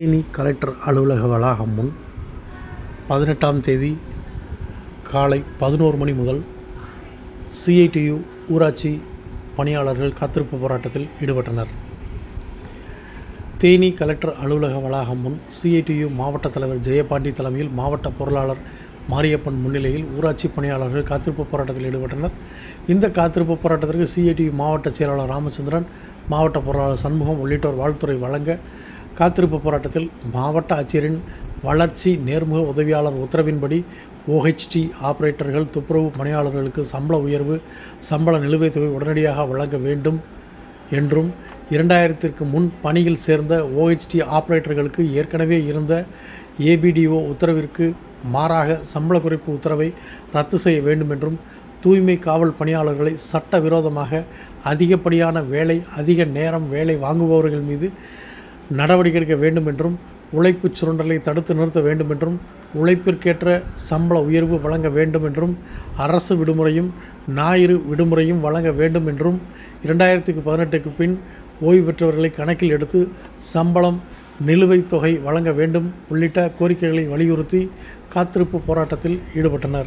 Theni collector அலுவலக வளாகம் முன் பதினெட்டாம் தேதி காலை பதினோரு மணி முதல் சிஐடியு ஊராட்சி பணியாளர்கள் காத்திருப்பு போராட்டத்தில் ஈடுபட்டனர். தேனி கலெக்டர் அலுவலக வளாகம் முன் சிஐடியு மாவட்ட தலைவர் ஜெயபாண்டி தலைமையில் மாவட்ட பொருளாளர் மாரியப்பன் முன்னிலையில் ஊராட்சி பணியாளர்கள் காத்திருப்பு போராட்டத்தில் ஈடுபட்டனர். இந்த காத்திருப்பு போராட்டத்திற்கு சிஐடியு மாவட்ட செயலாளர் ராமச்சந்திரன் மாவட்ட பொருளாளர் சண்முகம் உள்ளிட்டோர் வாழ்த்துறை வழங்க காத்திருப்பு போராட்டத்தில் மாவட்ட ஆட்சியரின் வளர்ச்சி நேர்முக உதவியாளர் உத்தரவின்படி ஓஹெச்டி ஆபரேட்டர்கள் துப்புரவு பணியாளர்களுக்கு சம்பள உயர்வு சம்பள நிலுவைத் தொகை உடனடியாக வழங்க வேண்டும் என்றும் இரண்டாயிரத்திற்கு முன் பணியில் சேர்ந்த ஓஹெச்டி ஆபரேட்டர்களுக்கு ஏற்கனவே இருந்த ஏபிடிஓ உத்தரவிற்கு மாறாக சம்பள குறைப்பு உத்தரவை ரத்து செய்ய வேண்டும் என்றும் தூய்மை காவல் பணியாளர்களை சட்டவிரோதமாக அதிகப்படியான வேலை அதிக நேரம் வேலை வாங்குபவர்கள் மீது நடவடிக்கை எடுக்க வேண்டும் என்றும் உழைப்புச் சுரண்டலை தடுத்து நிறுத்த வேண்டும் என்றும் உழைப்பிற்கேற்ற சம்பள உயர்வு வழங்க வேண்டும் என்றும் அரசு விடுமுறையும் ஞாயிறு விடுமுறையும் வழங்க வேண்டும் என்றும் இரண்டாயிரத்துக்கு பதினெட்டுக்கு பின் ஓய்வு பெற்றவர்களை கணக்கில் எடுத்து சம்பளம் நிலுவைத் தொகை வழங்க வேண்டும் உள்ளிட்ட கோரிக்கைகளை வலியுறுத்தி காத்திருப்பு போராட்டத்தில் ஈடுபட்டனர்.